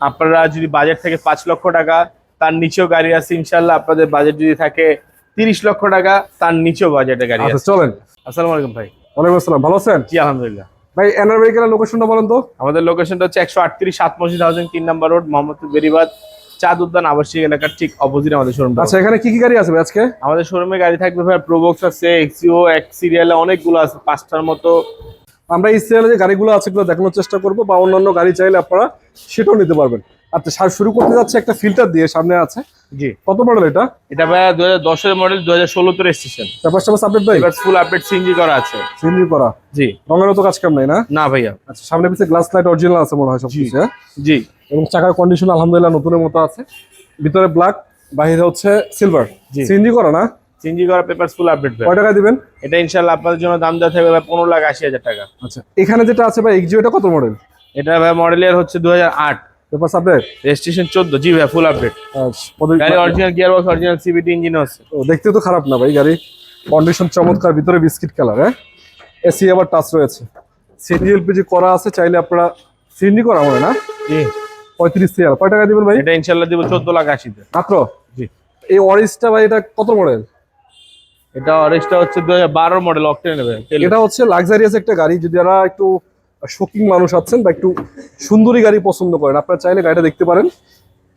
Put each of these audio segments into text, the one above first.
আপনারা যদি বাজেট থেকে পাঁচ লক্ষ টাকা তার নিচেও গাড়ি আছে ইনশাল্লাহ আপনাদের বাজেট যদি থাকে তিরিশ লক্ষ টাকা তার নিচেও বাজেটে গাড়ি আচ্ছা আছে। চলেন। আসসালামু আলাইকুম ভাই। ওয়ালাইকুম আসসালাম ভালো আছেন? জি আলহামদুলিল্লাহ। ভাই এনআর ভেহিকেলের লোকেশনটা বলেন তো। আমাদের লোকেশনটা হচ্ছে একশো আটত্রিশ সাত মসজিদ হাউসিং তিন নম্বর রোড মোহাম্মদপুর বেরিবাদ চাঁদ উদ্যান আবাসিক এলাকার ঠিক অপোজিট আমাদের শোরুম আচ্ছা এখানে কি কি গাড়ি আছে আজকে? আমাদের শোরুমে গাড়ি থাকবে ভাই প্রোবক্স আছে এক্সিও এক সিরিয়ালে অনেকগুলো আছে পাঁচটার মতো আমরা এই সিরিয়ালে যে গাড়িগুলো আছে এগুলো দেখানোর চেষ্টা করব বা অন্যান্য গাড়ি চাইলে আপনারা সেটাও নিতে পারবেন। আচ্ছা শুরু করতে যাচ্ছে একটা ফিল্টার দিয়ে সামনে আছে। জি। কত মডেল এটা? এটা ভাই দু হাজার দশের মডেল দু হাজার ষোলোতে রেজিস্ট্রেশন পেপার টাপাস আপডেট ভাই এবার ফুল আপডেট সিএনজি করা আছে। সিএনজি করা? জি। রঙেরও তো কাজ কাম নাই না? না ভাইয়া। আচ্ছা সামনে পিছিয়ে গ্লাস লাইট অরিজিনাল আছে মনে হয় সব কিছু হ্যাঁ? জি। এবং চাকার কন্ডিশন আলহামদুলিল্লাহ নতুনের মতো আছে। ভিতরে ব্ল্যাক বাইরে হচ্ছে সিলভার জি। সিএনজি করা না? সিএনজি করা পেপার ফুল আপডেট কয় টাকা দিবেন? এটা ইনশাল্লাহ আপনাদের জন্য দাম দেওয়া থাকবে ভাই পনেরো লাখ আশি হাজার টাকা। আচ্ছা এখানে যেটা আছে ভাই এক্সিও এটা কত মডেল এটা ভাই মডেলের হচ্ছে দু হাজার আট। পেপার আপডেট রেজিস্ট্রেশন চোদ্দ জি ভাই ফুল আপডেট আচ্ছা গাড়ি original gear box original CVT engine আছে। ও, দেখতে তো খারাপ না ভাই গাড়ি। কন্ডিশন চমৎকার ভিতরে বিস্কিট কালার হ্যাঁ? এসি আবার টাচ রয়েছে। সিএনজি এলপিজি করা আছে চাইলে আপনারা সিএনজি করা মনে না? জি। পঁয়ত্রিশ সিআর কয় টাকা দিবেন ভাই? এটা ইনশাল্লাহ দিব চোদ্দ লাখ আশিতে। মাত্র? জি। এই অরিজটা ভাই এটা কত মডেল এটা অরেঞ্জটা হচ্ছে দু হাজার বারো মডেল অক্টেন নেবে এটা হচ্ছে লাক্সারিয়াস একটা গাড়ি যদি যারা একটু শোকিং মানুষ আছেন বা একটু সুন্দরী গাড়ি পছন্দ করেন আপনারা চাইলে গাড়িটা দেখতে পারেন।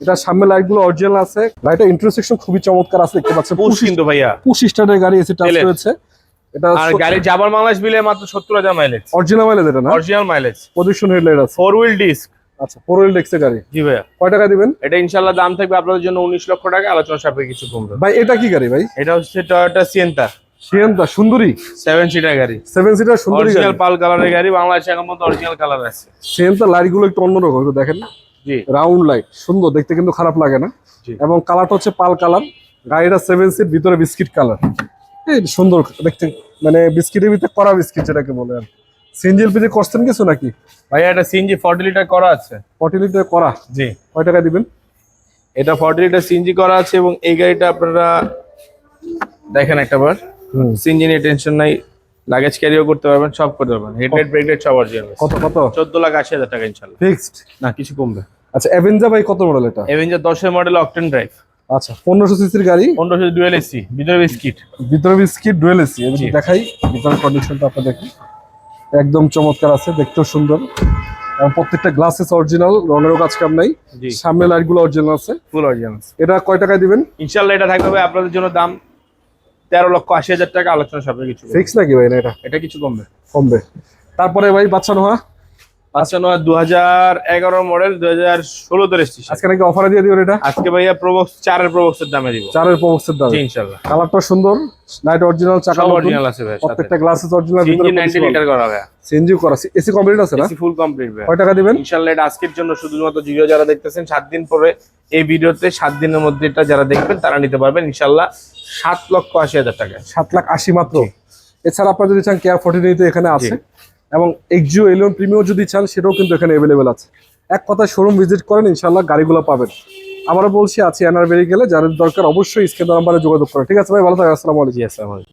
এটা সামনে লাইটগুলো অরিজিনাল আছে। গাড়িটা ইন্টারসেকশন খুবই চমৎকার আছে দেখতে পাচ্ছেন। পুশ কিন্তু ভাইয়া। পুশ স্টার্টের গাড়ি এসে টাচ। রয়েছে এটা আর গাড়ি যাবার বাংলাদেশ বিলে মাত্র সত্তর হাজার মাইলেজ অরিজিনাল মাইলেজ এটা না? অরিজিনাল মাইলেজ পজিশন হেডলাইট আছে। ফোর হুইল ডিস্ক আচ্ছা ফোর হুইল ডেক্সের গাড়ি। জি ভাইয়া। কয় টাকা দিবেন? এটা ইনশাল্লাহ দাম থাকবে আপনাদের জন্য উনিশ লক্ষ টাকা আলোচনা সাপেক্ষে কিছু কমবে। ভাই এটা কি গাড়ি ভাই? এটা হচ্ছে টয়োটা সিয়েন্তা সিয়েন্তা সুন্দরী? সেভেন সিটার গাড়ি। সেভেন সিটার সুন্দরী অরিজিনাল গাড়ি পাল কালারের গাড়ি বাংলাদেশে এখন মতো অরিজিনাল কালার আছে। সিয়েন্তা লাইটগুলো একটু অন্যরকম একটু দেখেন জি। রাউন্ড লাইট সুন্দর দেখতে কিন্তু খারাপ লাগে না। এবং কালারটা হচ্ছে পাল কালার গাড়িটা সেভেন সিট ভিতরে বিস্কিট কালার এই সুন্দর দেখতে মানে বিস্কিটের ভিতরে করা বিস্কিট যেটাকে বলে আর সিএনজি এলপিজি করছেন কিছু নাকি? ভাইয়া এটা সিএনজি ফর্টি লিটার করা আছে। ফর্টি লিটার করা? জি। কয় টাকা দিবেন? এটা ফর্টি লিটার সিএনজি করা আছে এবং এই গাড়িটা আপনারা দেখেন একটা বার। সিএনজি নিয়ে টেনশন নাই লাগেজ ক্যারিও করতে পারবেন সব করতে পারবেন। হেডলাইট ব্রেকলাইট সব অরিজিনাল কত কত? চোদ্দ লাখ আশি হাজার টাকা ইনশাল্লাহ। ফিক্সড না কিছু কমবে। আচ্ছা অ্যাভেঞ্জা ভাই কত মডেল এটা? এভেঞ্জার দশের মডেল অকটেন ড্রাইভ আচ্ছা পনেরোশো সিসির গাড়ি? পনেরোশো ডুয়েল এসি ভিতরে বিস্কিট। ভিতরে বিস্কিট ডুয়েল এসি। দেখাই ভিতরে কন্ডিশনটা আপনার দেখুন একদম চমৎকার আছে দেখতেও সুন্দর। এবং প্রত্যেকটা গ্লাসেস অরিজিনাল রঙেরও কাজ কাম নাই। সামনে লাইটগুলো অরিজিনাল আছে ফুল অরিজিনাল এটা কয় টাকায় দিবেন? ইনশাআল্লাহ এটা থাকবে আপনাদের জন্য দাম তেরো লক্ষ আশি হাজার টাকা আলোচনা সবাই কিছু ফিক্স নাকি ভাই না এটা? এটা কিছু কমবে। কমবে। তারপরে ভাই বাচ্চা নোহা? আচ্ছা নয় দু হাজার এগারো মডেল দু হাজার ষোলোতে রেজিস্ট্রেশন আজকে নাকি অফারে দিয়ে দিবেন এটা? আজকে ভাইয়া প্রবক্স চারের প্রবক্সের দামে দিব। চারের প্রবক্সের দাম। ইনশাল্লাহ। কালারটা সুন্দর লাইট অরিজিনাল চাকা অরিজিনাল আছে ভাই প্রত্যেকটা glasses original engine ninety litre করা ভাইয়া। সিএনজি করা এসি কমপ্লিট আছে না? এসি ফুল কমপ্লিট ভাই কয় টাকা দিবেন? ইনশাল্লাহ এটা আজকের জন্য শুধুমাত্র ভিডিও যারা দেখতেছেন সাত দিন পরে এই ভিডিওতে সাত দিনের মধ্যে এটা যারা দেখবেন তারা নিতে পারবেন ইনশাল্লাহ সাত লক্ষ আশি হাজার টাকা সাত লাখ আশি মাত্র। এছাড়া আপনারা যদি চান কেয়ার ফোর্টি নিতে এখানে আছে। এবং এক্সিও এলিয়ন প্রিমিও যদি চান, সেটাও কিন্তু এখানে অ্যাভেলেবেল আছে। এক কথা শোরুম ভিজিট করেন ইনশাল্লাহ গাড়িগুলো পাবেন। আবারও বলছি, আছি এনআর বেরিয়ে গেলে যাদের দরকার অবশ্যই স্ক্রিন নাম্বারে যোগাযোগ করেন। ঠিক আছে ভাই, ভালো থাকে আসসালামু আলাইকুম। জি আসসালামাইকুম